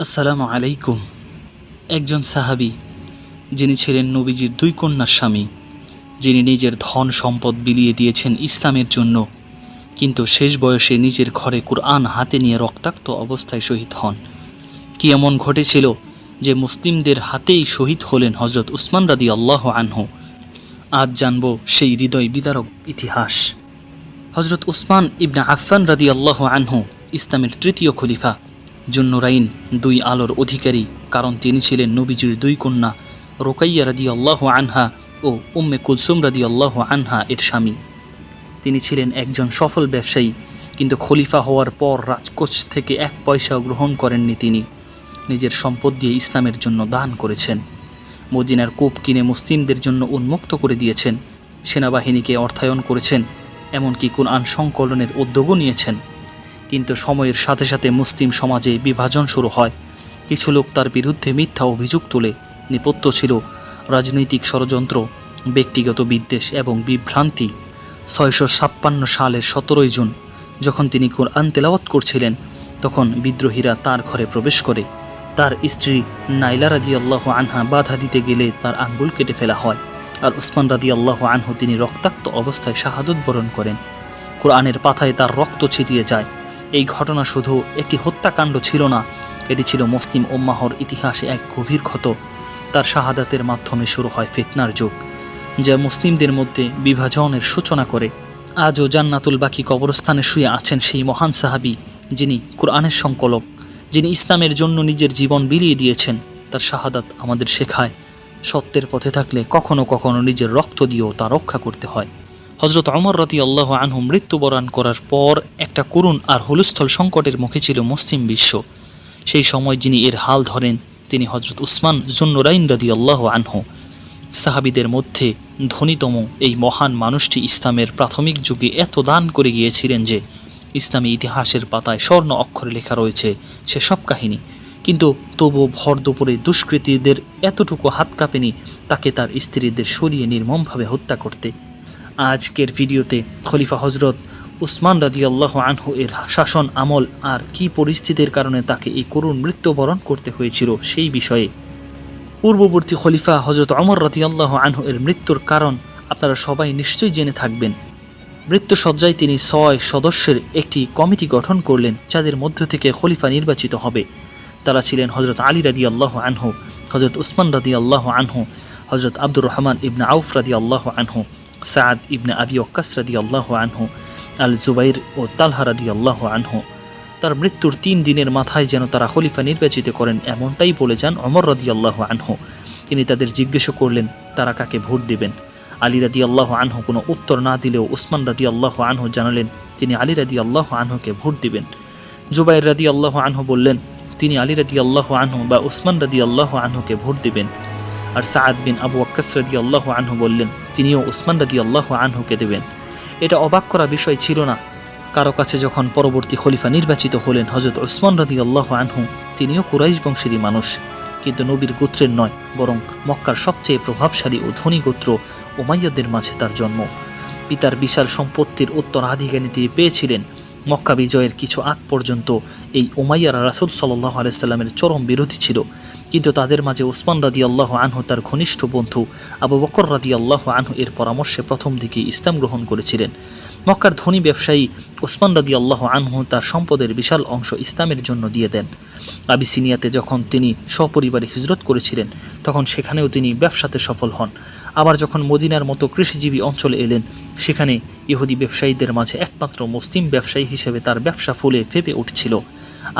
আসসালামু আলাইকুম। একজন সাহাবি, যিনি ছিলেন নবীজির দুই কন্যার স্বামী, যিনি নিজের ধন সম্পদ বিলিয়ে দিয়েছেন ইসলামের জন্য, কিন্তু শেষ বয়সে নিজের ঘরে কুরআন হাতে নিয়ে রক্তাক্ত অবস্থায় শহীদ হন। কি এমন ঘটেছিল যে মুসলিমদের হাতেই শহীদ হলেন হজরত উসমান রাদি আল্লাহ আনহু? আজ জানব সেই হৃদয় বিদারক ইতিহাস। হজরত উসমান ইবনে আফফান রাদি আল্লাহ আনহু ইসলামের তৃতীয় খলিফা। জুন্নুরাইন, দুই আলোর অধিকারী, কারণ তিনি ছিলেন নবীজির দুই কন্যা, রোকাইয়া রাদি আল্লাহ আনহা ও উম্মে কুলসুম রাদি আল্লাহ আনহা এর স্বামী। তিনি ছিলেন একজন সফল ব্যবসায়ী, কিন্তু খলিফা হওয়ার পর রাজকোষ থেকে এক পয়সাও গ্রহণ করেননি তিনি। নিজের সম্পদ দিয়ে ইসলামের জন্য দান করেছেন। মদিনার কূপ কিনে মুসলিমদের জন্য উন্মুক্ত করে দিয়েছেন। সেনাবাহিনীকে অর্থায়ন করেছেন, এমনকি কোরআন সংকলনের উদ্যোগও নিয়েছেন। কিন্তু সময়ের সাথে সাথে মুসলিম সমাজে বিভাজন শুরু হয়। কিছু লোক তার বিরুদ্ধে মিথ্যা অভিযোগ তুলে। নেপথ্য ছিল রাজনৈতিক ষড়যন্ত্র, ব্যক্তিগত বিদ্বেষ এবং বিভ্রান্তি। ছয়শো ছাপ্পান্ন সালের সতেরোই জুন, যখন তিনি কোরআন তেলাওয়াত করছিলেন, তখন বিদ্রোহীরা তার ঘরে প্রবেশ করে। তার স্ত্রী নাইলা রাদি আল্লাহ আনহা বাধা দিতে গেলে তার আঙ্গুল কেটে ফেলা হয় আর উসমান রাদি আল্লাহ আনহু তিনি রক্তাক্ত অবস্থায় শাহাদত বরণ করেন। কোরআনের পাথায় তার রক্ত ছিটিয়ে যায়। এই ঘটনা শুধু একটি হত্যাকাণ্ড ছিল না, এটি ছিল মুসলিম ওম্মাহর ইতিহাসে এক গভীর ক্ষত। তার শাহাদাতের মাধ্যমে শুরু হয় ফিতনার যুগ, যা মুসলিমদের মধ্যে বিভাজনের সূচনা করে। আজও জান্নাতুল বাকি কবরস্থানে শুয়ে আছেন সেই মহান সাহাবি, যিনি কোরআনের সংকলক, যিনি ইসলামের জন্য নিজের জীবন বিলিয়ে দিয়েছেন। তার শাহাদাত আমাদের শেখায়, সত্যের পথে থাকলে কখনো কখনো নিজের রক্ত দিয়েও তা রক্ষা করতে হয়। হজরত অমর রতি আল্লাহ আনহু মৃত্যুবরণ করার পর একটা করুণ আর হুলস্থল সংকটের মুখে ছিল মুসলিম বিশ্ব। সেই সময় যিনি এর হাল ধরেন, তিনি হজরত উসমান জুন্নুরাইন রদি আল্লাহ আনহু। সাহাবিদের মধ্যে ধনীতম এই মহান মানুষটি ইসলামের প্রাথমিক যুগে এত দান করে গিয়েছিলেন যে, ইসলামী ইতিহাসের পাতায় স্বর্ণ অক্ষরে লেখা রয়েছে সে সব কাহিনী। কিন্তু তবুও ভর দুপুরে দুষ্কৃতীদের এতটুকু হাত কাঁপেনি, তাকে তার স্ত্রীদের সরিয়ে নির্মমভাবে হত্যা করতে। আজকের ভিডিওতে খলিফা হজরত উসমান রাদি আল্লাহ আনহু এর শাসন, আমল আর কি পরিস্থিতির কারণে তাকে এই করুণ মৃত্যুবরণ করতে হয়েছিল সেই বিষয়ে। পূর্ববর্তী খলিফা হজরত অমর রাদি আল্লাহ আনহু এর মৃত্যুর কারণ আপনারা সবাই নিশ্চয়ই জেনে থাকবেন। মৃত্যুসজ্জায় তিনি ছয় সদস্যের একটি কমিটি গঠন করলেন, যাদের মধ্য থেকে খলিফা নির্বাচিত হবে। তারা ছিলেন হজরত আলী রাদি আল্লাহ আনহু হজরত উসমান রাদি আল্লাহ আনহু হজরত আব্দুর রহমান ইবনা আউফ রাদি আল্লাহ আনহু। সাদ ইবনে আবি অক্কাস রাদি আল্লাহ আনহু আল জুবাইর ও তালহা রাদি আল্লাহ আনহু, তার মৃত্যুর তিন দিনের মাথায় যেন তারা খলিফা নির্বাচিত করেন এমনটাই বলে যান অমর রাদি আল্লাহ আনহু। তিনি তাদের জিজ্ঞেস করলেন, তারা কাকে ভোট দেবেন? আলী রাদি আল্লাহ আনহু কোনো উত্তর না দিলেও উসমান রাদি আল্লাহ আনহু জানালেন, তিনি আলী রাদি আল্লাহ আনহুকে ভোট দিবেন। জুবাইর রাদি আল্লাহ আনহু বললেন, তিনি আলী রাদি আল্লাহ আনহু বা উসমান রাদি আল্লাহ আনহুকে ভোট দিবেন। আর সাদ বিন আবু আক্কাস রাদি আল্লাহ আনহু বললেন, তিনিও উসমান রাদি আল্লাহ আনহুকে দেবেন। এটা অবাক করা বিষয় ছিল না। কারও কাছে যখন পরবর্তী খলিফা নির্বাচিত হলেন হজরত ওসমান রাদি আল্লাহ আনহু, তিনিও কুরাইশ বংশেরই মানুষ। কিন্তু নবীর গোত্রের নয়, বরং মক্কার সবচেয়ে প্রভাবশালী ও ধনী গোত্র ওমাইয়াদের মাঝে তার জন্ম। পিতার বিশাল সম্পত্তির উত্তরাধিকারী তিনি পেয়েছিলেন। মক্কা বিজয়ের কিছু আগ পর্যন্ত এই ওমাইয়ারা রাসুল সাল্লাহ আলাইস্লামের চরম বিরোধী ছিল। কিন্তু তাদের মাঝে উসমান রাদি আল্লাহ আনহু তার ঘনিষ্ঠ বন্ধু আবু বকর রাদি আল্লাহ আনহু এর পরামর্শে প্রথম দিকে ইসলাম গ্রহণ করেছিলেন। মক্কার ধনী ব্যবসায়ী ওসমান রাদি আল্লাহ আনহু তার সম্পদের বিশাল অংশ ইসলামের জন্য দিয়ে দেন। আবিসিনিয়াতে যখন তিনি সপরিবারে হিজরত করেছিলেন, তখন সেখানেও তিনি ব্যবসাতে সফল হন। আবার যখন মদিনার মতো কৃষিজীবী অঞ্চলে এলেন, সেখানে ইহুদি ব্যবসায়ীদের মাঝে একমাত্র মুসলিম ব্যবসায়ী হিসেবে তার ব্যবসা ফুলে ফেপে উঠছিল।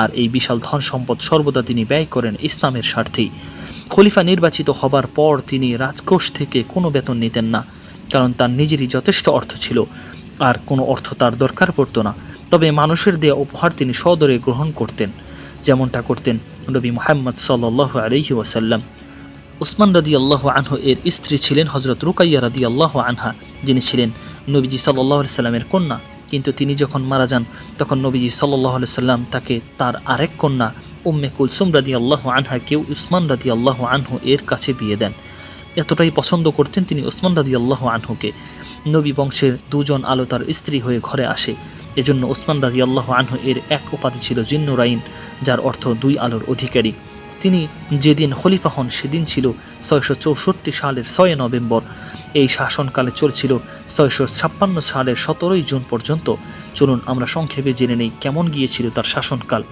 আর এই বিশাল ধন সম্পদ সর্বদা তিনি ব্যয় করেন ইসলামের স্বার্থেই খলিফা নির্বাচিত হবার পর তিনি রাজকোষ থেকে কোনো বেতন নিতেন না, কারণ তার নিজেরই যথেষ্ট অর্থ ছিল, আর কোনো অর্থ তার দরকার পড়তো না। তবে মানুষের দেয়া উপহার তিনি সদরে গ্রহণ করতেন, যেমনটা করতেন নবী মোহাম্মদ সাল্লাহ আলহি ওয়াসাল্লাম। উসমান রাদি আল্লাহ আনহু এর স্ত্রী ছিলেন হজরত রুকাইয়া রাদি আল্লাহ আনহা, যিনি ছিলেন নবীজি সাল্লাহ সাল্লামের কন্যা। কিন্তু তিনি যখন মারা যান, তখন নবীজি সাল্লাহ সাল্লাম তাকে তার আরেক কন্যা উম্মে কুলসুম রাদি আল্লাহ আনহা কেউ উসমান রাদি আল্লাহ আনহু এর কাছে বিয়ে দেন। এতটাই পছন্দ করতেন তিনি ওসমান রাদি আল্লাহ আনহুকে। নবী বংশের দুজন আলো তার স্ত্রী হয়ে ঘরে আসে। এজন্য ওসমান রাজি আল্লাহ আনহু এর এক উপাধি ছিল জিন্নুরাইন, যার অর্থ দুই আলোর অধিকারী। তিনি যেদিন খলিফা হন সেদিন ছিল ছয়শো চৌষট্টি সালের ছয় নভেম্বর। এই শাসনকালে চলছিল ছয়শো ছাপ্পান্ন সালের সতেরোই জুন পর্যন্ত। চলুন আমরা সংক্ষেপে জেনে নেই কেমন গিয়েছিল তার শাসনকাল।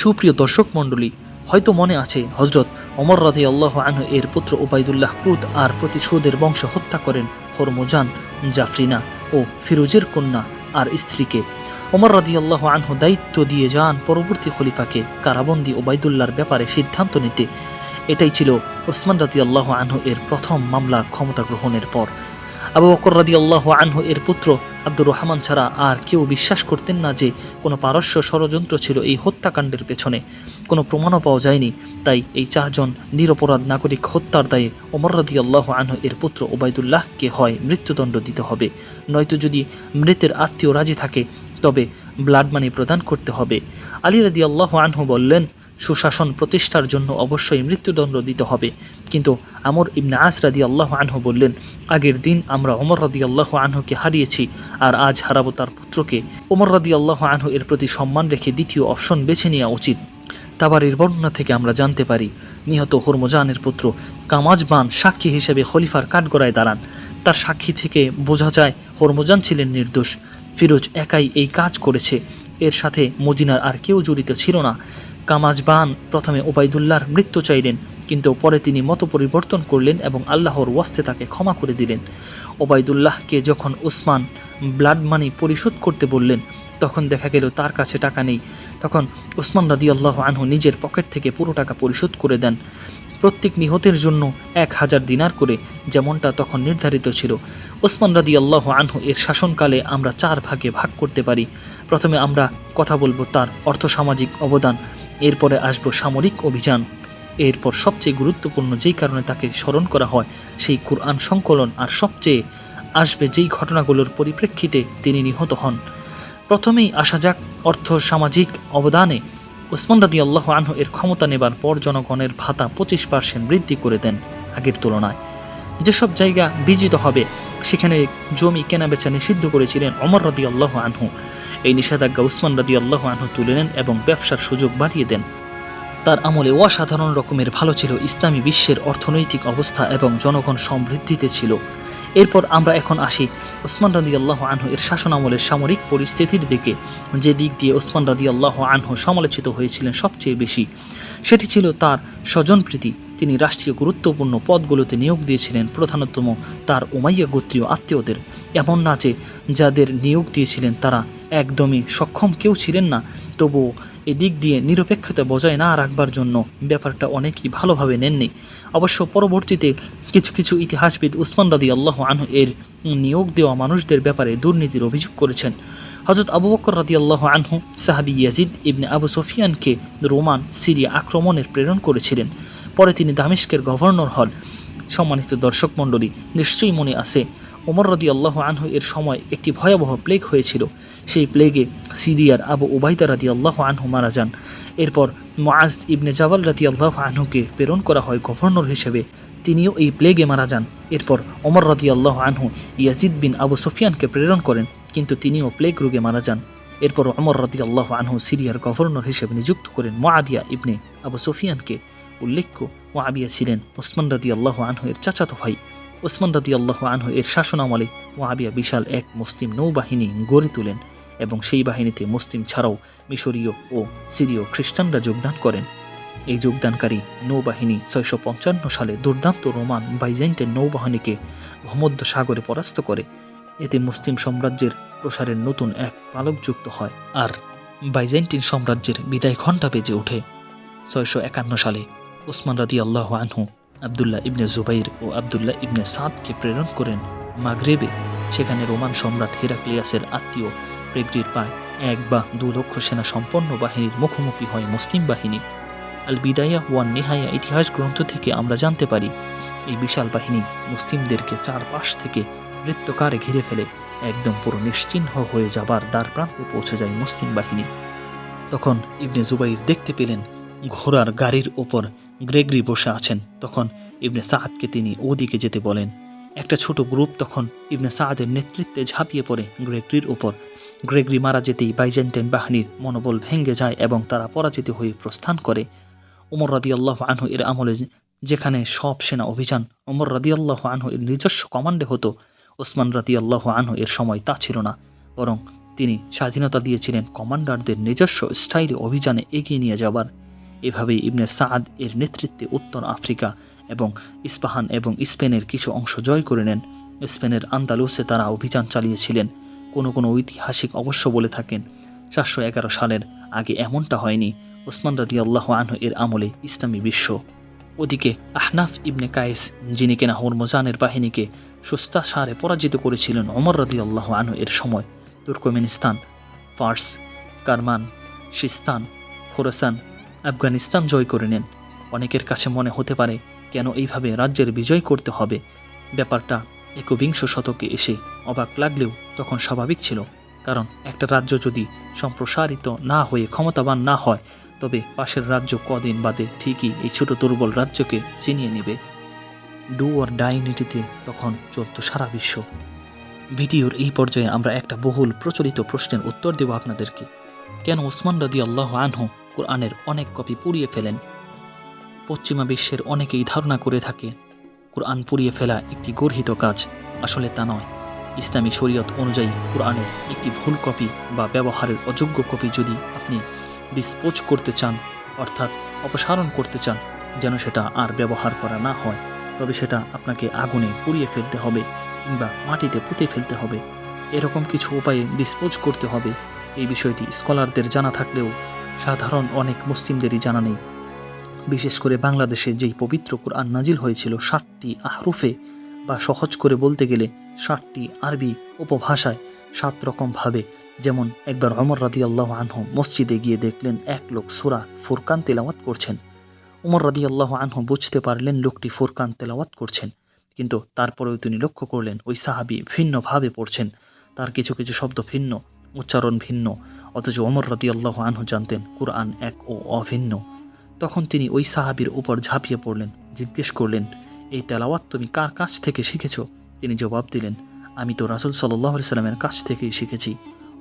সুপ্রিয় দর্শক মণ্ডলী, হয়তো মনে আছে হজরত অমর রাধে আল্লাহ আনহু এর পুত্র ওবায়দুল্লাহ কুদ আর প্রতিশোধের বংশ হত্যা করেন হরমোজান, জাফরিনা ও ফিরোজের কন্যা আর স্ত্রীকে। ওমর রাদি আল্লাহ আনহু দায়িত্ব দিয়ে যান পরবর্তী খলিফাকে কারাবন্দি ওবায়দুল্লাহর ব্যাপারে সিদ্ধান্ত নিতে। এটাই ছিল ওসমান আল্লাহ আনহু এর প্রথম মামলা ক্ষমতা গ্রহণের পর। আবু বকর রাদি আল্লাহ আনহু এর পুত্র আব্দুর রহমান ছাড়া আর কেউ বিশ্বাস করতেন না যে কোনো পারস্য ষড়যন্ত্র ছিল এই হত্যাকাণ্ডের পেছনে। কোনো প্রমাণও পাওয়া যায়নি, তাই এই চারজন নিরপরাধ নাগরিক হত্যার দায়ে ওমর রাদি আল্লাহ আনহু এর পুত্র ওবায়দুল্লাহকে হয় মৃত্যুদণ্ড দিতে হবে। নয়তো যদি মৃতের আত্মীয় রাজি থাকে তবে ব্লাড মানি প্রদান করতে হবে। আলী রাদি আল্লাহ আনহু বললেন, সুশাসন প্রতিষ্ঠার জন্য অবশ্যই মৃত্যুদণ্ড দিতে হবে। কিন্তু আমর ইবনে আস রাদি আল্লাহ আনহু বললেন, আগের দিন আমরা ওমর রাদি আল্লাহ আনহুকে হারিয়েছি আর আজ হারাবো তার পুত্রকে। ওমর রাদি আল্লাহ আনহু এর প্রতি সম্মান রেখে দ্বিতীয় অপশন বেছে নেওয়া উচিত। তাবারের বর্ণনা থেকে আমরা জানতে পারি, নিহত হরমজানের পুত্র কামাজবান সাক্ষী হিসেবে খলিফার কাঠগড়ায় দাঁড়ান। তার সাক্ষী থেকে বোঝা যায়, হরমজান ছিলেন নির্দোষ। ফিরোজ একাই এই কাজ করেছে। এর সাথে মদিনার আর কেউ জড়িত ছিল না। কামাজ বান প্রথমে ওবায়দুল্লাহর মৃত্যু চাইলেন, কিন্তু পরে তিনি মত পরিবর্তন করলেন এবং আল্লাহর ওয়াস্তে তাকে ক্ষমা করে দিলেন। ওবায়দুল্লাহকে যখন উসমান ব্লাড মানি পরিশোধ করতে বললেন, তখন দেখা গেল তার কাছে টাকা নেই। তখন উসমান রাদি আল্লাহ আনহু নিজের পকেট থেকে পুরো টাকা পরিশোধ করে দেন। প্রত্যেক নিহতের জন্য এক হাজার দিনার করে, যেমনটা তখন নির্ধারিত ছিল। ওসমান রাদি আল্লাহ আনহু এর শাসনকালে আমরা চার ভাগে ভাগ করতে পারি। প্রথমে আমরা কথা বলব তার অর্থসামাজিক অবদান, এরপরে আসব সামরিক অভিযান। এরপর সবচেয়ে গুরুত্বপূর্ণ যেই কারণে তাকে স্মরণ করা হয়, সেই কুরআন সংকলন আর সবচেয়ে আসবে যেই ঘটনাগুলোর পরিপ্রেক্ষিতে তিনি নিহত হন। প্রথমেই আসা যাক অর্থ সামাজিক অবদানে। ওসমান রাদি আল্লাহ আনহু এর ক্ষমতা নেবার পর জনগণের ভাতা পঁচিশ পার্সেন্ট বৃদ্ধি করে দেন আগের তুলনায়। যেসব জায়গা বিজিত হবে, সেখানে জমি কেনাবেচা নিষিদ্ধ করেছিলেন অমর রাদি আল্লাহ আনহু। এই নিষেধাজ্ঞা উসমান রাদি আল্লাহ আনহু তুলে নেন এবং ব্যবসার সুযোগ বাড়িয়ে দেন। তার আমলে অসাধারণ রকমের ভালো ছিল ইসলামী বিশ্বের অর্থনৈতিক অবস্থা এবং জনগণ সমৃদ্ধিতে ছিল। এরপর আমরা এখন আসি ওসমান রাদি আল্লাহ আনহু এর শাসন আমলের সামরিক পরিস্থিতির দিকে, যে দিক দিয়ে ওসমান রাদি আল্লাহ আনহু সমালোচিত হয়েছিলেন সবচেয়ে বেশি। সেটি ছিল তার স্বজনপ্রীতি তিনি রাষ্ট্রীয় গুরুত্বপূর্ণ পদগুলোতে নিয়োগ দিয়েছিলেন, প্রধানতম তার উমাইয়া গোত্রীয় আত্মীয়দের। এমন না যে যাদের নিয়োগ দিয়েছিলেন তারা একদমই সক্ষম কেউ ছিলেন না। তবুও এদিক দিয়ে নিরপেক্ষতা বজায় না রাখবার জন্য ব্যাপারটা অনেকেই ভালোভাবে নেননি। অবশ্য পরবর্তীতে কিছু কিছু ইতিহাসবিদ উসমান রাদি আল্লাহ আনহু এর নিয়োগ দেওয়া মানুষদের ব্যাপারে দুর্নীতির অভিযোগ করেছেন। হজরত আবু বকর রাদি আল্লাহ আনহু, সাহাবি ইয়াজিদ ইবনে আবু সফিয়ানকে রোমান, সিরিয়া আক্রমণের প্রেরণ করেছিলেন। পরে তিনি দামেস্কের গভর্নর হন। সম্মানিত দর্শক মণ্ডলী, নিশ্চয়ই মনে আছে ওমর রদি আল্লাহ আনহু এর সময় একটি ভয়াবহ প্লেগ হয়েছিল। সেই প্লেগে সিরিয়ার আবু উবাইদা রাদি আল্লাহ আনহু মারা যান। এরপর মোয়াজ ইবনে জাবাল রাদি আল্লাহ আনহুকে প্রেরণ করা হয় গভর্নর হিসেবে। তিনিও এই প্লেগে মারা যান। এরপর ওমর রদি আল্লাহ আনহু ইয়াজিদ বিন আবু সফিয়ানকে প্রেরণ করেন, কিন্তু তিনিও প্লেগ রোগে মারা যান। এরপর ওমর রদি আল্লাহ আনহু সিরিয়ার গভর্নর হিসেবে নিযুক্ত করেন মোয়াবিয়া ইবনে আবু সফিয়ানকে। উল্লেখ্য মোয়াবিয়া ছিলেন ওসমান রাদি আল্লাহ আনহু এর চাচাতো ভাই। ওসমান রাদি আল্লাহ আনহু এর শাসন আমলে মোয়াবিয়া বিশাল এক মুসলিম নৌবাহিনী গড়ে তোলেন এবং সেই বাহিনীতে মুসলিম ছাড়াও মিশরীয় ও সিরীয় খ্রিস্টানরা যোগদান করেন। এই যোগদানকারী নৌবাহিনী ছয়শো পঞ্চান্ন সালে দুর্দান্ত রোমান বাইজেন্টের নৌবাহিনীকে ভূমধ্য সাগরে পরাস্ত করে। এতে মুসলিম সাম্রাজ্যের প্রসারের নতুন এক পালক যুক্ত হয় আর বাইজেন্টিন সাম্রাজ্যের বিদায় ঘণ্টা বেজে ওঠে। ছয়শো একান্ন সালে ওসমান রাদি আল্লাহ আনহু আবদুল্লাহ ইবনে জুবাইর ও আবদুল্লাহ ইবনে সাদকে প্রেরণ করেন মাগরেবে, সেখানে রোমান সম্রাট হেরাক্লিয়াসের আত্মীয়। প্রেগরির প্রায় এক বা দু লক্ষ সেনা সম্পন্ন বাহিনীর মুখোমুখি হয় মুসলিম বাহিনী। আল বিদায়া ওয়ান নেহায়া ইতিহাস গ্রন্থ থেকে আমরা জানতে পারি, এই বিশাল বাহিনী মুসলিমদেরকে চারপাশ থেকে বৃত্তকারে ঘিরে ফেলে, একদম পুরো নিশ্চিহ্ন হয়ে যাবার দ্বার প্রান্তে পৌঁছে যায় মুসলিম বাহিনী। তখন ইবনে জুবাইর দেখতে পেলেন ঘোড়ার গাড়ির ওপর গ্রেগরি বসে আছেন। তখন ইবনে সাহাদকে তিনি ওদিকে যেতে বলেন। একটা ছোট গ্রুপ তখন ইবনে সাহাদের নেতৃত্বে ঝাঁপিয়ে পড়ে গ্রেগরির উপর। গ্রেগরি মারা যেতেই বাইজেন্টাইন বাহিনীর মনোবল ভেঙে যায় এবং তারা পরাজিত হয়ে প্রস্থান করে। ওমর রাদিয়াল্লাহু আনহু এর আমলে যেখানে সব সেনা অভিযান ওমর রাদিয়াল্লাহু আনহু এর নিজস্ব কমান্ডে হতো, ওসমান রাদিয়াল্লাহু আনহু এর সময় তা ছিল না। বরং তিনি স্বাধীনতা দিয়েছিলেন কমান্ডারদের নিজস্ব স্টাইলে অভিযানে এগিয়ে নিয়ে যাবার এভাবেই ইবনে সাদ এর নেতৃত্বে উত্তর আফ্রিকা এবং ইস্পাহান এবং স্পেনের কিছু অংশ জয় করে নেন। স্পেনের আন্দালুসে তারা অভিযান চালিয়েছিলেন। কোনো কোনো ঐতিহাসিক অবশ্য বলে থাকেন চারশো এগারো সালের আগে এমনটা হয়নি, ওসমান রাদি আল্লাহ আনহু এর আমলে ইসলামী বিশ্ব। ওদিকে আহনাফ ইবনে কায়েস, যিনি কিনা হরমজানের বাহিনীকে সুস্তা সারে পরাজিত করেছিলেন অমর রাদি আল্লাহ আনহু এর সময়, Turkmenistan, Fars, Kerman, Sistan, Khorasan Afghanistan জয় করে নেন। অনেকের কাছে মনে হতে পারে, কেন এইভাবে রাজ্যের বিজয় করতে হবে? ব্যাপারটা একবিংশ শতকে এসে অবাক লাগলেও তখন স্বাভাবিক ছিল, কারণ একটা রাজ্য যদি সম্প্রসারিত না হয়ে ক্ষমতাবান না হয়, তবে পাশের রাজ্য কদিন বাদে ঠিকই এই ছোট দুর্বল রাজ্যকে চিনিয়ে নেবে। ডু অর ডাই নীতিতে তখন চলত সারা বিশ্ব। ভিডিওর এই পর্যায়ে আমরা একটা বহুল প্রচলিত প্রশ্নের উত্তর দেব আপনাদেরকে। কেন ওসমান রাদি আল্লাহ আনহু কোরআনের অনেক কপি পুড়িয়ে ফেলেন। পশ্চিমা বিশ্বের অনেকেই ধারণা করে থাকে, কোরআন পুড়িয়ে ফেলা একটি গর্হিত কাজ। আসলে তা নয়। ইসলামী শরীয়ত অনুযায়ী কোরআনের একটি ভুল কপি বা ব্যবহারের অযোগ্য কপি যদি আপনি ডিসপোজ করতে চান, অর্থাৎ অপসারণ করতে চান, যেন সেটা আর ব্যবহার করা না হয়, তবে সেটা আপনাকে আগুনে পুড়িয়ে ফেলতে হবে কিংবা মাটিতে পুঁতে ফেলতে হবে। এরকম কিছু উপায়ে ডিসপোজ করতে হবে। এই বিষয়টি স্কলারদের জানা থাকলেও সাধারণ অনেক মুসলিমদেরই জানা নেই। বিশেষ করে বাংলাদেশে যেই পবিত্র কোরআন নাজিল হয়েছিল ষাটটি আহরুফে বা সহজ করে বলতে গেলে ষাটটি আরবি উপভাষায় সাত রকমভাবে যেমন একবার অমর রাদি আল্লাহ আনহু মসজিদে গিয়ে দেখলেন এক লোক সুরা ফুরকান তেলাওয়াত করছেন। উমর রাদি আল্লাহ আনহু বুঝতে পারলেন লোকটি ফুরকান তেলাওয়াত করছেন, কিন্তু তারপরেও তিনি লক্ষ্য করলেন ওই সাহাবি ভিন্নভাবে পড়ছেন। তার কিছু কিছু শব্দ ভিন্ন, উচ্চারণ ভিন্ন অথচ ওমর রাদি আল্লাহ আনহু জানতেন, কুরআন এক ও অভিন্ন। তখন তিনি ওই সাহাবির উপর ঝাঁপিয়ে পড়লেন, জিজ্ঞেস করলেন, এই তেলাওয়াত তুমি কার কাছ থেকে শিখেছ? তিনি জবাব দিলেন, আমি তো রাসুল সাল্লাহ সাল্লামের কাছ থেকেই শিখেছি।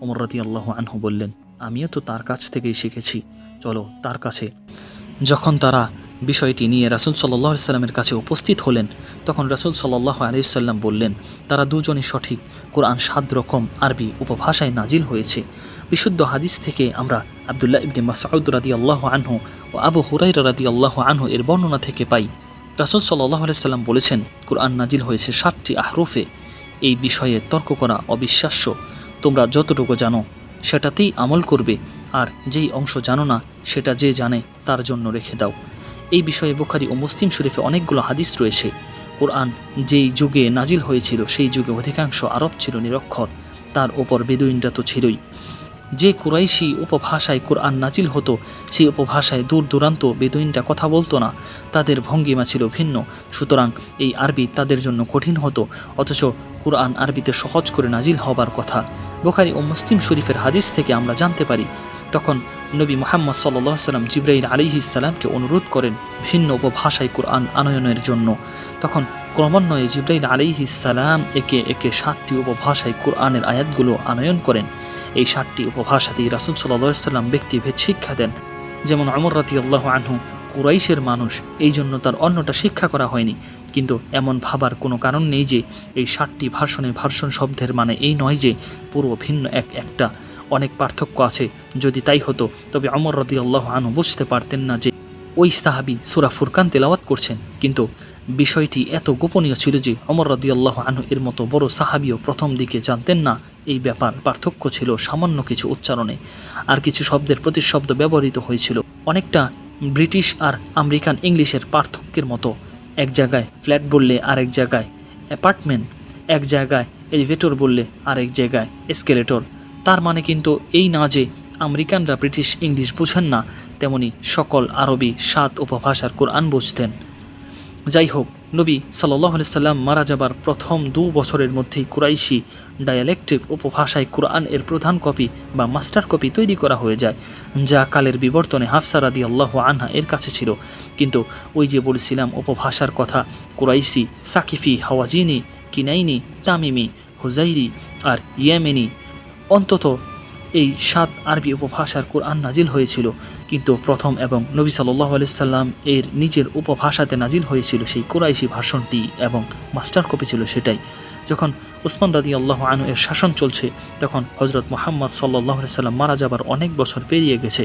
ওমর রাদি আল্লাহ আনহু বললেন, আমিও তো তার কাছ থেকেই শিখেছি। চলো তার কাছে। যখন তারা বিষয়টি নিয়ে রাসুল সাল্লাহ সাল্লামের কাছে উপস্থিত হলেন, তখন রাসুল সাল্লাহ আলিয়াল্লাম বললেন, তারা দুজনই সঠিক। কোরআন সাত রকম আরবি উপভাষায় নাজিল হয়েছে। বিশুদ্ধ হাদিস থেকে আমরা আবদুল্লাহ ইবনে মাসউদ রাদি আল্লাহ আনহু ও আবু হুরাইরা রাদি আল্লাহ আনহু এর বর্ণনা থেকে পাই। রাসুল সাল্লাহ সাল্লাম বলেছেন, কোরআন নাজিল হয়েছে ষাটটি আহরুফে। এই বিষয়ে তর্ক করা অবিশ্বাস্য। তোমরা যতটুকু জানো, সেটাতেই আমল করবে, আর যেই অংশ জানো না, সেটা যে জানে, তার জন্য রেখে দাও। এই বিষয়ে বুখারি ও মুসলিম শরীফে অনেকগুলো হাদিস রয়েছে। কোরআন যেই যুগে নাজিল হয়েছিল, সেই যুগে অধিকাংশ আরব ছিল নিরক্ষর। তার ওপর বেদুইনরা তো ছিলই। যে কুরাইশি উপভাষায় কোরআন নাজিল হতো সেই উপভাষায় দূর দূরান্ত বেদুইনরা কথা বলতো না। তাদের ভঙ্গিমা ছিল ভিন্ন। সুতরাং এই আরবি তাদের জন্য কঠিন হতো, অথচ কোরআন আরবিতে সহজ করে নাজিল হবার কথা। বোখারি ও মুসলিম শরীফের হাদিস থেকে আমরা জানতে পারি, তখন নবী মোহাম্মদ সাল্লাহ সাল্লাম জিব্রাইল আলিহি ইসালামকে অনুরোধ করেন ভিন্ন উপভাষায় কোরআন আনয়নের জন্য। তখন ক্রমান্বয়ে জিব্রাইল আলিহি ইসালাম একে একে সাতটি উপভাষায় কোরআনের আয়াতগুলো আনয়ন করেন। এই সাতটি উপভাষাতেই রাসুল সাল্লাম ব্যক্তিভেদ শিক্ষা দেন। যেমন অমর রাতি আল্লাহ আনহু কুরাইশের মানুষ, এই জন্য তার অন্যটা শিক্ষা করা হয়নি। কিন্তু এমন ভাবার কোনো কারণ নেই যে এই সাতটি ভার্সনের ভার্সন শব্দের মানে এই নয় যে পূর্ব ভিন্ন এক একটা। অনেক পার্থক্য আছে। যদি তাই হতো, তবে অমর রদি আল্লাহ আনু বুঝতে পারতেন না যে ওই সাহাবি সুরা ফুরকান তেলাওয়াত করছেন। কিন্তু বিষয়টি এত গোপনীয় ছিল যে অমর রদি আল্লাহ আনহু এর মতো বড় সাহাবিও প্রথম দিকে জানতেন না, এই ব্যাপার পার্থক্য ছিল সামান্য কিছু উচ্চারণে। আর কিছু শব্দের প্রতিশব্দ ব্যবহৃত হয়েছিল। অনেকটা ব্রিটিশ আর আমেরিকান ইংলিশের পার্থক্যের মতো। এক জায়গায় ফ্ল্যাট বললে আরেক জায়গায় অ্যাপার্টমেন্ট, এক জায়গায় এলিভেটর বললে আরেক জায়গায় এসকেলেটর। তার মানে কিন্তু এই না যে আমেরিকানরা ব্রিটিশ ইংলিশ বুঝেন না, তেমনি সকল আরবি সাত উপভাষার কোরআন বুঝতেন। যাই হোক, নবী সাল্লাহ সাল্লাম মারা যাবার প্রথম দু বছরের মধ্যেই কুরাইশি ডায়ালেক্টিক উপভাষায় কোরআন এর প্রধান কপি বা মাস্টার কপি তৈরি করা হয়ে যায়, যা কালের বিবর্তনে হাফসারাদি আল্লাহ আনহা এর কাছে ছিল। কিন্তু ওই যে বলেছিলাম উপভাষার কথা, কুরাইশি, সাকিফি, হাওয়াজিনি, কিনাইনি, তামিমি, হুজাইরি আর ইয়েমেনি, অন্তত এই সাত আরবি উপভাষার কোরআন নাজিল হয়েছিল। কিন্তু প্রথম এবং নবী সাল্লাহ সাল্লাম এর নিজের উপভাষাতে নাজিল হয়েছিল সেই কোরাইশি ভাষণটি এবং মাস্টার কপি ছিল সেটাই। যখন উসমান রাদি আল্লাহ আনু এর শাসন চলছে, তখন হজরত মোহাম্মদ সাল্লাহ সাল্লাম মারা যাবার অনেক বছর পেরিয়ে গেছে।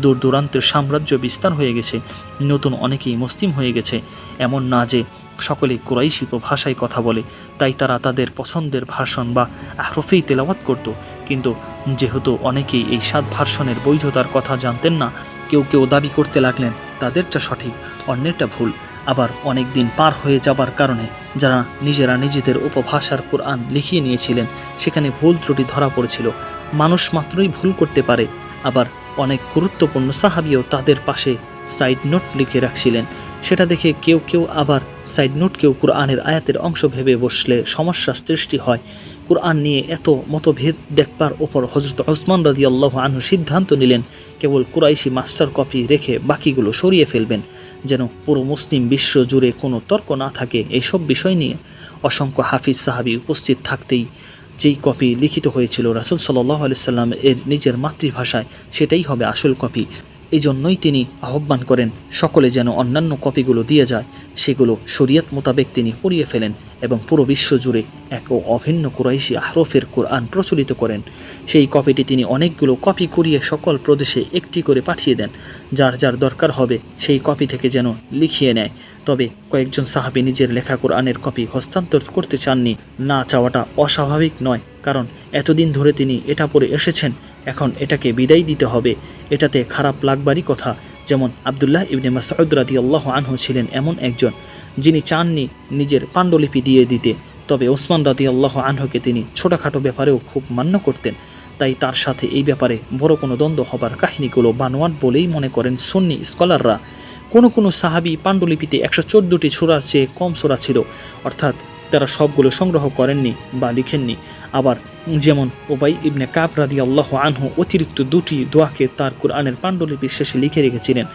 দূর দূরান্তের সাম্রাজ্য বিস্তার হয়ে গেছে। নতুন অনেকেই মুসলিম হয়ে গেছে। এমন না যে সকলে কোরাইশি ভাষায় কথা বলে, তাই তারা তাদের পছন্দের ভাষণ বা আহরফেই তেলাওয়াত করত। কিন্তু যেহেতু অনেকেই এই সাত ভার্সনের বৈধতার কথা জানতেন না, কেউ কেউ দাবি করতে লাগলেন, তাদেরটা সঠিক, অন্যেরটা ভুল। আবার অনেক দিন পার হয়ে যাবার কারণে যারা নিজেরা নিজেদের উপভাষার কোরআন লিখিয়ে নিয়েছিলেন, সেখানে ভুল ত্রুটি ধরা পড়েছিল। মানুষ মাত্রই ভুল করতে পারে। আবার অনেক গুরুত্বপূর্ণ সাহাবিও তাদের পাশে সাইড নোট লিখে রাখছিলেন। সেটা দেখে কেউ কেউ আবার সাইড নোটকেও কোরআনের আয়াতের অংশ ভেবে বসলে সমস্যার সৃষ্টি হয়। কোরআন নিয়ে এত মতভেদ দেখবার ওপর হজরত ওসমান রাজি আল্লাহ আনহু সিদ্ধান্ত নিলেন, কেবল কুরাইশি মাস্টার কপি রেখে বাকিগুলো সরিয়ে ফেলবেন, যেন পুরো মুসলিম বিশ্ব জুড়ে কোনো তর্ক না থাকে এইসব বিষয় নিয়ে। অসংখ্য হাফিজ সাহাবি উপস্থিত থাকতেই যেই কপি লিখিত হয়েছিল রাসুল সাল্লাহ সাল্লাম এর নিজের মাতৃভাষায়, সেটাই হবে আসল কপি। এই জন্যই তিনি আহ্বান করেন, সকলে যেন অন্যান্য কপিগুলো দিয়ে যায়, সেগুলো শরীয়ত মোতাবেক তিনি পড়িয়ে ফেলেন এবং পুরো বিশ্ব জুড়ে এক ও অভিন্ন কুরাইশি আহরফের কোরআন প্রচলিত করেন। সেই কপিটি তিনি অনেকগুলো কপি করিয়ে সকল প্রদেশে একটি করে পাঠিয়ে দেন। যার যার দরকার হবে, সেই কপি থেকে যেন লিখিয়ে নেয়। তবে কয়েকজন সাহাবি নিজের লেখা কোরআনের কপি হস্তান্তর করতে চাননি। না চাওয়াটা অস্বাভাবিক নয়, কারণ এতদিন ধরে তিনি এটা পড়ে এসেছেন, এখন এটাকে বিদায় দিতে হবে। এটাতে খারাপ লাগবারই কথা, যেমন আবদুল্লাহ ইবনে মাসউদ রাদি আল্লাহ আনহু ছিলেন এমন একজন, যিনি চাননি নিজের পাণ্ডুলিপি দিয়ে দিতে। তবে ওসমান রাদি আল্লাহ আনহুকে তিনি ছোটোখাটো ব্যাপারেও খুব মান্য করতেন। তাই তার সাথে এই ব্যাপারে বড় কোনো দ্বন্দ্ব হবার কাহিনীগুলো বানোয়াট বলেই মনে করেন সুন্নি স্কলাররা। কোনো কোনো সাহাবি পাণ্ডুলিপিতে একশো চোদ্দোটি ছোড়ার চেয়ে কম ছোড়া ছিল। অর্থাৎ তারা সবগুলো সংগ্রহ করেননি বা লিখেননি। আবার যেমন ওবাই ইবনে কাব রাদি আল্লাহ আনহু অতিরিক্ত দুটি দোয়াকে তার কোরআনের পাণ্ডুলিপির শেষে লিখে রেখেছিলেন।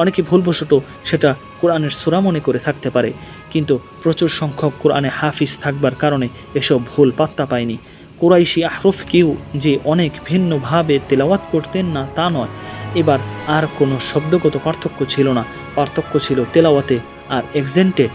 অনেকে ভুলবশত সেটা কোরআনের সুরা মনে করে থাকতে পারে, কিন্তু প্রচুর সংখ্যক কোরআনে হাফিজ থাকবার কারণে এসব ভুল পাত্তা পায়নি। কোরাইশি আহরফ কেউ যে অনেক ভিন্নভাবে তেলাওয়াত করতেন না তা নয় এবার আর কোনো শব্দগত পার্থক্য ছিল না। পার্থক্য ছিল তেলাওয়াতে আর এক্সেন্টে।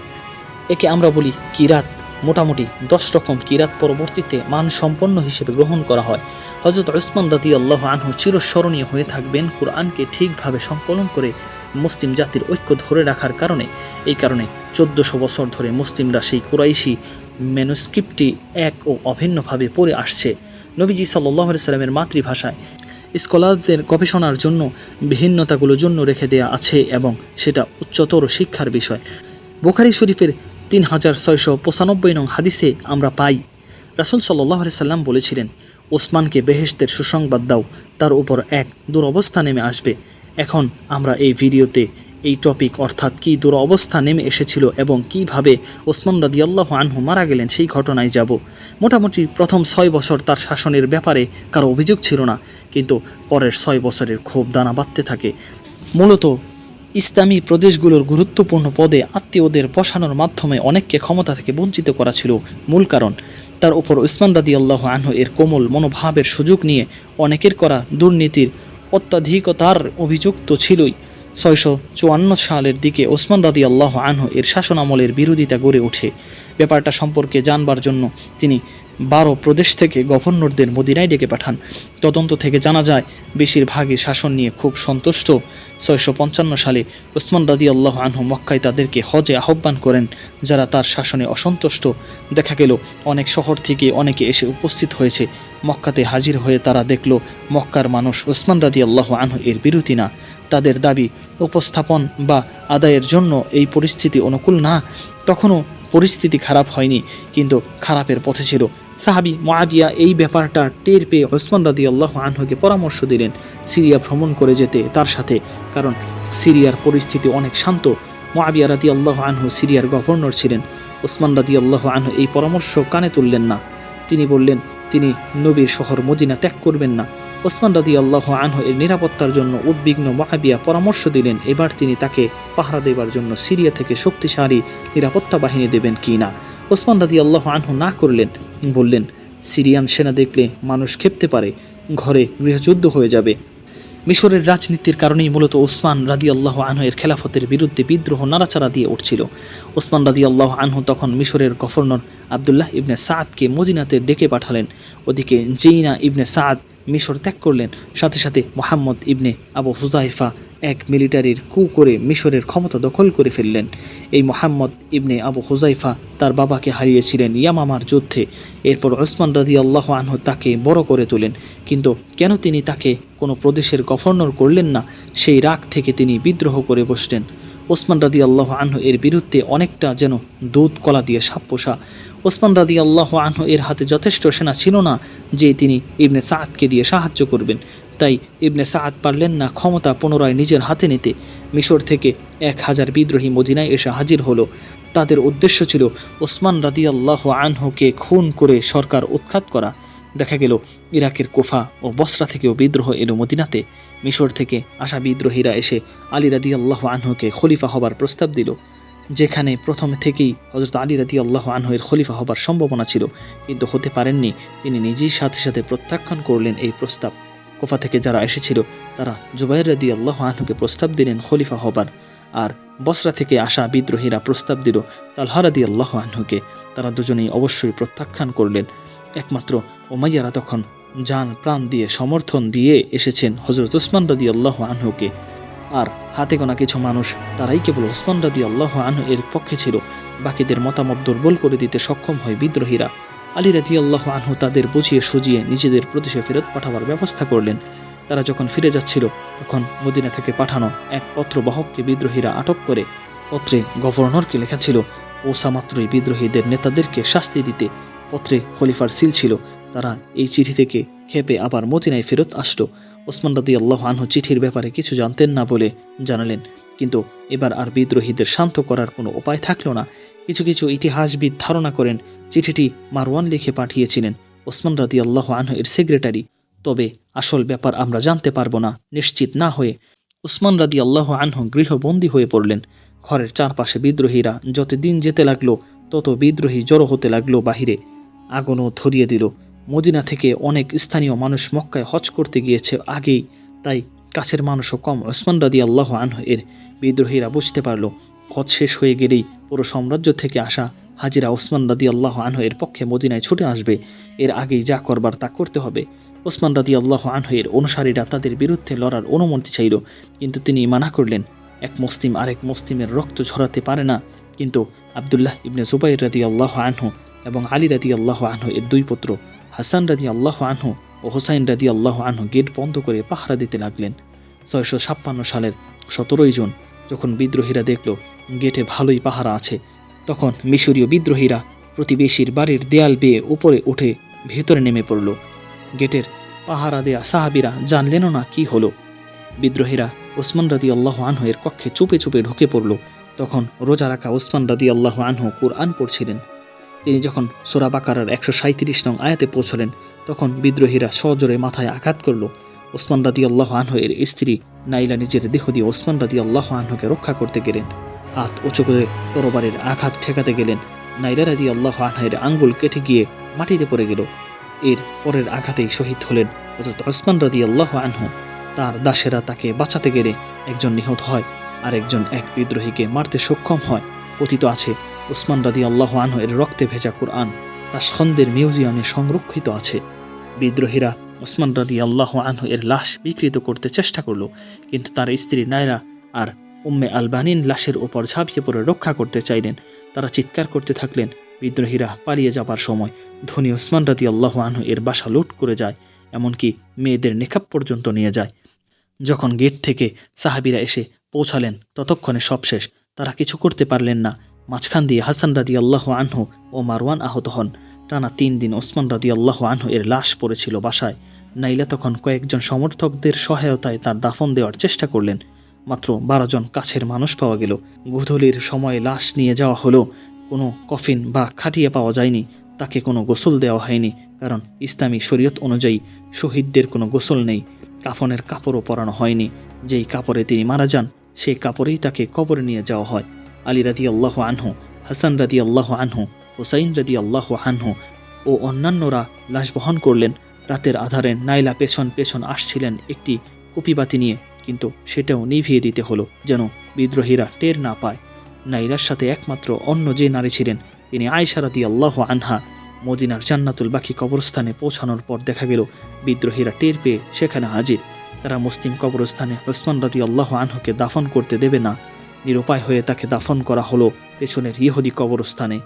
একে আমরা বলি কিরাত। মোটামুটি দশ রকম কিরাত পরবর্তীতে মানসম্পন্ন হিসেবে গ্রহণ করা হয়। হজরত ওসমান রাদি আল্লাহ আনহু চিরস্মরণীয় হয়ে থাকবেন কোরআনকে ঠিকভাবে সংকলন করে মুসলিম জাতির ঐক্য ধরে রাখার কারণে। এই কারণে চোদ্দশো বছর ধরে মুসলিমরা সেই কুরাইশি ম্যানুস্ক্রিপ্টটি এক ও অভিন্নভাবে পড়ে আসছে। নবীজি সাল্লাহ সাল্লামের মাতৃভাষায় স্কলারদের গবেষণার জন্য বিভিন্নতাগুলোর জন্য রেখে দেয়া আছে এবং সেটা উচ্চতর শিক্ষার বিষয়। বুখারি শরীফের তিন হাজার ছয়শো পঁচানব্বই নং হাদিসে আমরা পাই, রাসুল সাল্লাহ সাল্লাম বলেছিলেন, ওসমানকে বেহেশদের সুসংবাদ দাও, তার উপর এক দুরবস্থা নেমে আসবে। এখন আমরা এই ভিডিওতে এই টপিক, অর্থাৎ কী দুরবস্থা নেমে এসেছিল এবং কীভাবে ওসমান রাদিয়াল্লাহ আনহু মারা গেলেন সেই ঘটনায় যাব। মোটামুটি প্রথম ছয় বছর তার শাসনের ব্যাপারে কারও অভিযোগ ছিল না, কিন্তু পরের ছয় বছরের ক্ষোভ দানা বাঁধতে থাকে। মূলত ইসলামী প্রদেশগুলোর গুরুত্বপূর্ণ পদে আত্মীয়দের বসানোর মাধ্যমে অনেককে ক্ষমতা থেকে বঞ্চিত করা ছিল মূল কারণ। তার উপর উসমান রাদি আল্লাহ আনহু এর কোমল মনোভাবের সুযোগ নিয়ে অনেকের করা দুর্নীতির অত্যাধিকতার অভিযুক্ত ছিলই। ছয়শো চুয়ান্ন সালের দিকে ওসমান রাদি আল্লাহ আনহু এর শাসনামলের বিরোধিতা গড়ে ওঠে। ব্যাপারটা সম্পর্কে জানবার জন্য তিনি বারো প্রদেশ থেকে গভর্নরদের মদিনায় ডেকে পাঠান। তদন্ত থেকে জানা যায়, বেশিরভাগই শাসন নিয়ে খুব সন্তুষ্ট। ছয়শো পঞ্চান্ন সালে ওসমান রাদি আল্লাহ আনহু মক্কায় তাদেরকে হজে আহ্বান করেন, যারা তার শাসনে অসন্তুষ্ট। দেখা গেল, অনেক শহর থেকে অনেকে এসে উপস্থিত হয়েছে। মক্কাতে হাজির হয়ে তারা দেখল, মক্কার মানুষ ওসমান রাদি আল্লাহ আনহু এর বিরোধী না। তাদের দাবি, উপস্থাপন বা আদায়ের জন্য এই পরিস্থিতি অনুকূল না। তখনও পরিস্থিতি খারাপ হয়নি, কিন্তু খারাপের পথে ছিল। সাহাবি মোয়াবিয়া এই ব্যাপারটা টের পেয়ে ওসমান রাদি আল্লাহ আনহুকে পরামর্শ দিলেন, সিরিয়া ভ্রমণ করে যেতে তার সাথে। কারণ সিরিয়ার পরিস্থিতি অনেক শান্ত। মোয়াবিয়া রাদি আল্লাহ আনহু সিরিয়ার গভর্নর ছিলেন। ওসমান রাদি আল্লাহ আনহু এই পরামর্শ কানে তুললেন না। তিনি বললেন, তিনি নবীর শহর মদিনা ত্যাগ করবেন না। ওসমান রাদি আল্লাহ আনহু এর নিরাপত্তার জন্য উদ্বিগ্ন মহাবিয়া পরামর্শ দিলেন, এবার তিনি তাকে পাহারা দেবার জন্য সিরিয়া থেকে শক্তিশালী নিরাপত্তা বাহিনী দেবেন কি না? ওসমান রাদি আল্লাহ আনহু না করলেন, বললেন, সিরিয়ান সেনা দেখলে মানুষ ক্ষেপতে পারে, ঘরে গৃহযুদ্ধ হয়ে যাবে। মিশরের রাজনীতির কারণেই মূলত ওসমান রাদি আল্লাহ আনহের খেলাফতের বিরুদ্ধে বিদ্রোহ নাড়াচাড়া দিয়ে উঠছিল। ওসমান রাদি আল্লাহ আনহু তখন মিশরের গভর্নর আবদুল্লাহ ইবনে সাদকে মদিনাতে ডেকে পাঠালেন। ওদিকে জেইনা ইবনে সাদ মিশর ত্যাগ করলেন। সাথে সাথে মোহাম্মদ ইবনে আবু হুজাইফা এক মিলিটারির কু করে মিশরের ক্ষমতা দখল করে ফেললেন। এই মোহাম্মদ ইবনে আবু হুজাইফা তার বাবাকে হারিয়েছিলেন ইয়ামামার যুদ্ধে। এরপর ওসমান রাদি আল্লাহ আনহু তাকে বড় করে তোলেন। কিন্তু কেন তিনি তাকে কোনো প্রদেশের গভর্নর করলেন না? সেই রাগ থেকে তিনি বিদ্রোহ করে বসলেন। ওসমান রাদি আল্লাহ আনহু এর বিরুদ্ধে অনেকটা যেন দুধ কলা দিয়ে সাপ পোষা। ওসমান রাদি আল্লাহ আনহু এর হাতে যথেষ্ট সেনা ছিল না যে তিনি ইবনে সাদকে দিয়ে সাহায্য করবেন। তাই ইবনে সাদ পারলেন না ক্ষমতা পুনরায় নিজের হাতে নিতে। মিশর থেকে এক হাজার বিদ্রোহী মদিনায় এসে হাজির হলো। তাদের উদ্দেশ্য ছিল ওসমান রাদি আল্লাহ আনহুকে খুন করে সরকার উৎখাত করা। দেখা গেল ইরাকের কোফা ও বসরা থেকেও বিদ্রোহ এলো মদিনাতে। মিশর থেকে আসা বিদ্রোহীরা এসে আলী রাদি আল্লাহ আনহুকে খলিফা হবার প্রস্তাব দিল। যেখানে প্রথম থেকেই হজরত আলী রাদি আল্লাহ আনহুয়ের খলিফা হবার সম্ভাবনা ছিল, কিন্তু হতে পারেননি তিনি নিজেই সাথে সাথে প্রত্যাখ্যান করলেন এই প্রস্তাব। কোফা থেকে যারা এসেছিল, তারা জুবাইর রাদি আল্লাহ আনহুকে প্রস্তাব দিলেন খলিফা হবার, আর বসরা থেকে আসা বিদ্রোহীরা প্রস্তাব দিল তালহারাদি আল্লাহ আনহুকে। তারা দুজনেই অবশ্যই প্রত্যাখ্যান করলেন। একমাত্র ওমাইয়ারা তখন যান প্রাণ দিয়ে সমর্থন দিয়ে এসেছেন হজরত ওসমান রাদি আল্লাহ আনহুকে। আর হাতে গোনা কিছু মানুষ, তারাই কেবল ওসমান রাদি আল্লাহ আনহু এর পক্ষে ছিল। বাকিদের মতামত দুর্বল করে দিতে সক্ষম হয় বিদ্রোহীরা। আলী রাদি আল্লাহ আনহু তাদের বুঝিয়ে সুজিয়ে নিজেদের প্রদেশে ফেরত পাঠাবার ব্যবস্থা করলেন। তারা যখন ফিরে যাচ্ছিল, তখন মদিনা থেকে পাঠানো এক পত্রবাহককে বিদ্রোহীরা আটক করে। পত্রে গভর্নরকে লেখা ছিল, পৌঁছা মাত্রই বিদ্রোহীদের নেতাদেরকে শাস্তি দিতে। পত্রে খলিফার সিল ছিল, তারা এই চিঠি থেকে খেপে আবার মদিনায় ফেরত আসলো। ওসমান রাদি আল্লাহ আনহু চিঠির ব্যাপারে কিছু জানতেন না বলে জানালেন। কিন্তু এবার আর বিদ্রোহীদের শান্ত করার কোনো উপায় থাকল না। কিছু কিছু ইতিহাসবিদ ধারণা করেন, চিঠিটি মারওয়ান লিখে পাঠিয়েছিলেন ওসমান রাদি আল্লাহ আনহু এর সেক্রেটারি। তবে আসল ব্যাপার আমরা জানতে পারব না, নিশ্চিত না হয়ে উসমান রাদি আল্লাহ আনহু গৃহবন্দী হয়ে পড়লেন। ঘরের চারপাশে বিদ্রোহীরা যত দিন যেতে লাগল, তত বিদ্রোহী জড়ো হতে লাগল বাহিরে। আগুনও ধরিয়ে দিল। মদিনা থেকে অনেক স্থানীয় মানুষ মক্কায় হজ করতে গিয়েছে আগেই। তাই কাছের মানুষও কম। ওসমান রাদি আল্লাহ আনহু এর বিদ্রোহীরা বুঝতে পারল, হজ শেষ হয়ে গেলেই পুরো সাম্রাজ্য থেকে আসা হাজিরা ওসমান রাদি আল্লাহ আনহু এর পক্ষে মদিনায় ছুটে আসবে। এর আগেই যা করবার তা করতে হবে। ওসমান রাদি আল্লাহ আনহ এর অনুসারীরা তাদের বিরুদ্ধে লড়ার অনুমতি চাইল, কিন্তু তিনি মানা করলেন, এক মুসলিম আরেক মুসলিমের রক্ত ঝরাতে পারে না। কিন্তু আবদুল্লাহ ইবনে জুবাইর রাদি আল্লাহ আনহু এবং আলী রাদি আল্লাহ আনহু এর দুই পুত্র হাসান রাদি আল্লাহ আনহু ও হোসাইন রাদি আল্লাহ আনহু গেট বন্ধ করে পাহারা দিতে লাগলেন। ছয়শো ছাপ্পান্ন সালের সতেরোই জুন যখন বিদ্রোহীরা দেখল গেটে ভালোই পাহারা আছে, তখন মিশরীয় বিদ্রোহীরা প্রতিবেশীর বাড়ির দেয়াল বেয়ে উপরে উঠে ভেতরে নেমে পড়ল। গেটের পাহারা দেয়া সাহাবিরা জানলেনও না কি হলো। বিদ্রোহীরা ওসমান রাদি আল্লাহ আনহু এর কক্ষে চুপে চুপে ঢুকে পড়ল। তখন রোজা রাখা ওসমান রাদি আল্লাহ আনহু কুরআন পড়ছিলেন। তিনি যখন সোরা বাকারার একশো সাঁত্রিশ নং আয়াতে পৌঁছলেন, তখন বিদ্রোহীরা সজোরে মাথায় আঘাত করল। ওসমান রাদি আল্লাহ আনহু এর স্ত্রী নাইলা নিজের দেহ দিয়ে ওসমান রাদি আল্লাহ আনহুকে রক্ষা করতে গেলেন। হাত উঁচু করে তরবারের আঘাত ঠেকাতে গেলেন। নাইলা রাদি আল্লাহ আনহের আঙ্গুল কেটে গিয়ে মাটিতে পড়ে গেল। এর পরের আঘাতেই শহীদ হলেন হজরত ওসমান রাদি আল্লাহ আনহু। তার দাসেরা তাকে বাঁচাতে গেলে একজন নিহত হয় আর একজন এক বিদ্রোহীকে মারতে সক্ষম হয়। কথিত আছে ওসমান রাদি আল্লাহ আনহু এর রক্তে ভেজা কুরআন তার সন্দের মিউজিয়ামে সংরক্ষিত আছে। বিদ্রোহীরা ওসমান রাদি আল্লাহ আনহু এর লাশ বিকৃত করতে চেষ্টা করল, কিন্তু তার স্ত্রী নায়রা আর উম্মে আলবানিন লাশের ওপর ঝাঁপিয়ে পড়ে রক্ষা করতে চাইলেন। তারা চিৎকার করতে থাকলেন, বিদ্রোহীরা পালিয়ে যাবার সময় ধনী ওসমান রাদি আল্লাহ আনহু এর বাসা লুট করে যায়, এমনকি মেয়েদের নেকাব পর্যন্ত নিয়ে যায়। যখন গেট থেকে সাহাবিরা এসে পৌঁছালেন, ততক্ষণে সব শেষ তারা কিছু করতে পারলেন না। মাঝখান দিয়ে হাসান রাদি আল্লাহ আনহু ও মারওয়ান আহত হন। টানা তিন দিন ওসমান রাদি আল্লাহ আনহু এর লাশ পড়েছিল বাসায়। নাইলা তখন কয়েকজন সমর্থকদের সহায়তায় তার দাফন দেওয়ার চেষ্টা করলেন। মাত্র বারো জন কাছের মানুষ পাওয়া গেল। গুধলির সময় লাশ নিয়ে যাওয়া হলো। কোনো কফিন বা খাটিয়ে পাওয়া যায়নি। তাকে কোনো গোসল দেওয়া হয়নি। কারণ ইসলামী শরীয়ত অনুযায়ী শহীদদের কোনো গোসল নেই। কাফনের কাপড়ও পরানো হয়নি। যেই কাপড়ে তিনি মারা যান, সেই কাপড়েই তাকে কবরে নিয়ে যাওয়া হয়। আলী রাদি আল্লাহ আনহু, হাসান রাদি আল্লাহ আনহু, হোসাইন রদি আল্লাহ আনহু ও অন্যান্যরা লাশ বহন করলেন। রাতের আধারে নাইলা পেছন পেছন আসছিলেন একটি কুপিবাতি নিয়ে, কিন্তু সেটাও নিভিয়ে দিতে হলো যেন বিদ্রোহীরা টের না পায়। নাইলার সাথে একমাত্র অন্য যে নারী ছিলেন, তিনি আয়সারাদি আল্লাহ আনহা। মদিনার জান্নাতুল বাকি কবরস্থানে পৌঁছানোর পর দেখা গেল, বিদ্রোহীরা টের পেয়ে সেখানে হাজির। তারা মুসলিম কবরস্থানে ওসমান রাদি আল্লাহ আনহুকে দাফন করতে দেবে না। নিরুপায় হয়ে তাকে দাফন করা হলো পেছনের ইহুদি কবরস্থানে।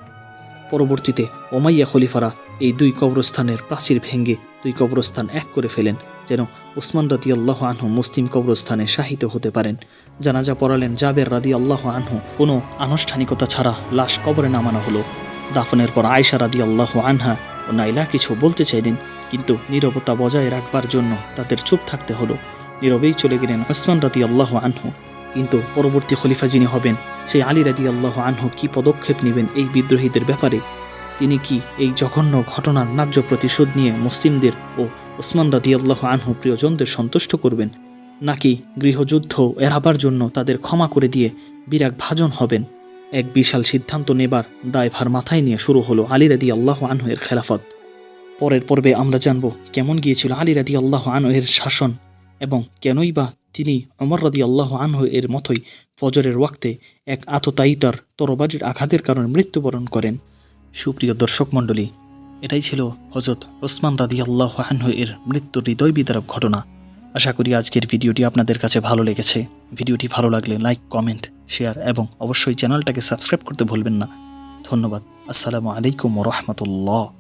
পরবর্তীতে ওমাইয়া খলিফারা এই দুই কবরস্থানের প্রাচীর ভেঙে দুই কবরস্থান এক করে ফেলেন, যেন ওসমান রাদি আল্লাহ আনহু মুসলিম কবরস্থানে শাহিত হতে পারেন। জানাজা পড়ালেন জাবের রাদি আল্লাহ আনহু। কোনো আনুষ্ঠানিকতা ছাড়া লাশ কবরে নামানো হলো। দাফনের পর আয়সা রাদি আল্লাহ আনহা ও নাইলা কিছু বলতে চাইলেন, কিন্তু নীরবতা বজায় রাখবার জন্য তাদের চুপ থাকতে হলো। নীরবেই চলে গেলেন ওসমান রাদি আল্লাহ আনহু। কিন্তু পরবর্তী খলিফা যিনি হবেন, সেই আলী রাদি আল্লাহ আনহু কি পদক্ষেপ নেবেন এই বিদ্রোহীদের ব্যাপারে? তিনি কি এই জঘন্য ঘটনার ন্যায্য প্রতিশোধ নিয়ে মুসলিমদের ও ওসমান রাদি আল্লাহ আনহু প্রিয়জনদের সন্তুষ্ট করবেন? নাকি গৃহযুদ্ধ এড়াবার জন্য তাদের ক্ষমা করে দিয়ে বিরাগ ভাজন হবেন? এক বিশাল সিদ্ধান্ত নেবার দায়ভার মাথায় নিয়ে শুরু হলো আলী রাদি আল্লাহ আনহু এর খেলাফত। পরের পর্বে আমরা জানব কেমন গিয়েছিল আলী রাদি আল্লাহ আনহু এর শাসন এবং কেনই বা তিনি অমর রাদি আল্লাহ আনহু এর মতোই ফজরের ওয়াক্তে এক আততায়িতার তরবারির আঘাতের কারণে মৃত্যুবরণ করেন। সুপ্রিয় দর্শক মণ্ডলী, এটাই ছিল হজরত ওসমান রাদি আল্লাহ আনহু এর মৃত্যুর হৃদয় বিদারক ঘটনা। আশা করি আজকের ভিডিওটি আপনাদের কাছে ভালো লেগেছে। ভিডিওটি ভালো লাগলে লাইক, কমেন্ট, শেয়ার এবং অবশ্যই চ্যানেলটাকে সাবস্ক্রাইব করতে ভুলবেন না। ধন্যবাদ। আসসালামু আলাইকুম রহমতুল্লাহ।